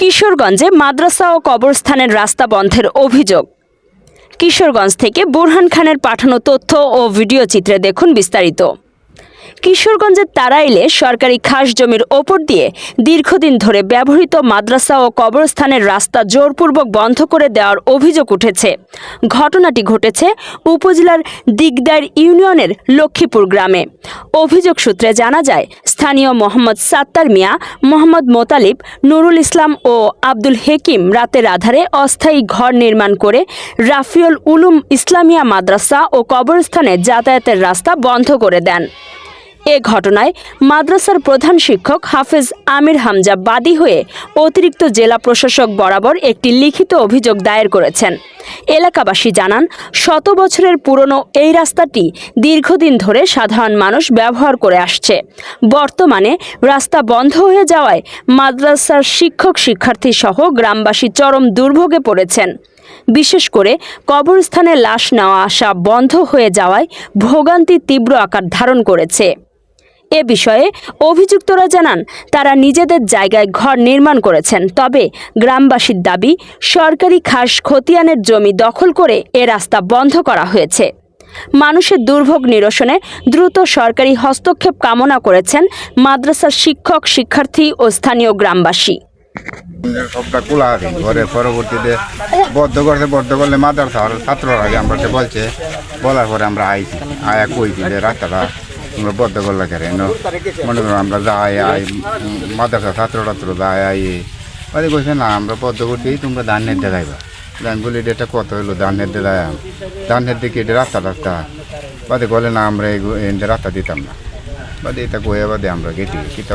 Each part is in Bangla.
কিশোরগঞ্জে মাদ্রাসা ও কবরস্থানের রাস্তা বন্ধের অভিযোগ। কিশোরগঞ্জ থেকে বুরহান খানের পাঠানো তথ্য ও ভিডিও চিত্রে দেখুন বিস্তারিত। কিশোরগঞ্জের তারাইলে সরকারি খাস জমির ওপর দিয়ে দীর্ঘদিন ধরে ব্যবহৃত মাদ্রাসা ও কবরস্থানের রাস্তা জোরপূর্বক বন্ধ করে দেওয়ার অভিযোগ উঠেছে। ঘটনাটি ঘটেছে উপজেলার দিগদার ইউনিয়নের লক্ষ্মীপুর গ্রামে। অভিযোগ সূত্রে জানা যায়, স্থানীয় মোহাম্মদ সাত্তার মিয়া, মোহাম্মদ মোতালিব, নুরুল ইসলাম ও আব্দুল হেকিম রাতের আধারে অস্থায়ী ঘর নির্মাণ করে রাফিউল উলুম ইসলামিয়া মাদ্রাসা ও কবরস্থানে যাতায়াতের রাস্তা বন্ধ করে দেন। এ ঘটনায় মাদ্রাসার প্রধান শিক্ষক হাফেজ আমির হামজা বাদী হয়ে অতিরিক্ত জেলা প্রশাসক বরাবর একটি লিখিত অভিযোগ দায়ের করেছেন। এলাকাবাসী জানান, শত বছরের পুরনো এই রাস্তাটি দীর্ঘদিন ধরে সাধারণ মানুষ ব্যবহার করে আসছে। বর্তমানে রাস্তা বন্ধ হয়ে যাওয়ায় মাদ্রাসার শিক্ষক শিক্ষার্থী সহ গ্রামবাসী চরম দুর্ভোগে পড়েছেন। বিশেষ করে কবরস্থানে লাশ নেওয়া আসা বন্ধ হয়ে যাওয়ায় ভোগান্তি তীব্র আকার ধারণ করেছে। এ বিষয়ে অভিযুক্তরা জানান, তারা নিজেদের জায়গায় ঘর নির্মাণ করেছেন, তবে গ্রামবাসীর দাবি, সরকারি খাস খতিয়ানের জমি দখল করে এ রাস্তা বন্ধ করা হয়েছে। মানুষের দুর্ভোগ নিরসনে দ্রুত সরকারি হস্তক্ষেপ কামনা করেছেন মাদ্রাসার শিক্ষক, শিক্ষার্থী ও স্থানীয় গ্রামবাসী। সবটা খোলা আছে, ঘরের পরবর্তীতে বদ্ধ করতে বদ্ধ করলে ছাত্ররা আমরা বলছে, বলার পরে আমরা আইছি, আয়া রাস্তাটা তোমরা বদ্ধ করলে কেন? মনে করো আমরা যাই, আই, মাদ্রাসা ছাত্র টাত্র যাই, আই মানে কইছে, না, আমরা বদ্ধ করতেই তোমরা ধান নেট দেখাইবা ধান বলি, এটা কত হলো ধান নেট দেখাই ধান নেট দেখি এটা রাস্তা রাস্তা। বাদে বলে, না, আমরা এই রাস্তা দিতাম না। বাদে এটা কয়ে বাদে আমরা কিতা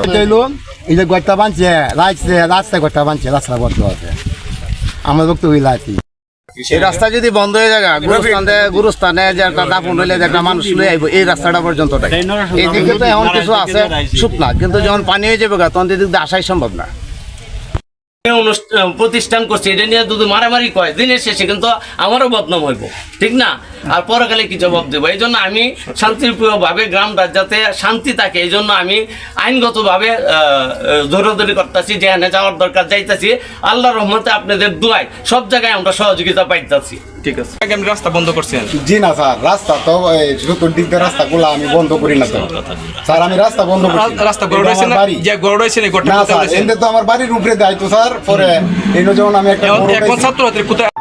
এই যে গড়টা বানছে রাস্তা গড়টা বানছে, রাস্তা বন্ধ আছে। আমার বক্তব্য হইল আর কি এই রাস্তা যদি বন্ধ হয়ে যায় গুরুস্থানে গুরুস্থানে যে একটা দাপন হইলে যে একটা মানুষ লয়ে আইব এই রাস্তাটা পর্যন্ত এইদিকে তো এমন কিছু আছে শুকনা কিন্তু যখন পানি হয়ে যাবে তখন এদিক দিয়ে আসাই সম্ভব না। প্রতিষ্ঠান করছে, এটা নিয়ে যদি মারামারি কয়, দিনের শেষে কিন্তু আমারও বদনাম হইব, ঠিক না? আর পরকালে কি জবাব দেবো? এই জন্য আমি শান্তিপ্রিয়ভাবে গ্রামটা যাতে শান্তি থাকে, এই জন্য আমি আইনগতভাবে ধরাধরি করতেছি, যেখানে যাওয়ার দরকার যাইতেছি আল্লাহ রহমতে আপনাদের দুয়ায় সব জায়গায় আমরা সহযোগিতা পাইতেছি। ঠিক আছে। আগে আমি রাস্তা বন্ধ করছি জি না স্যার রাস্তা তো চতুর্দিক দিয়ে রাস্তাগুলো আমি বন্ধ করি না তো। স্যার আমি রাস্তা বন্ধ করি রাস্তা গড় রয়েছে না? যে গড় রয়েছে না স্যার এতে তো আমার বাড়ির উপরে দায়িত্ব স্যার পরে এই যেমন আমি একটা এখন ছাত্র ছাত্রী কোথায়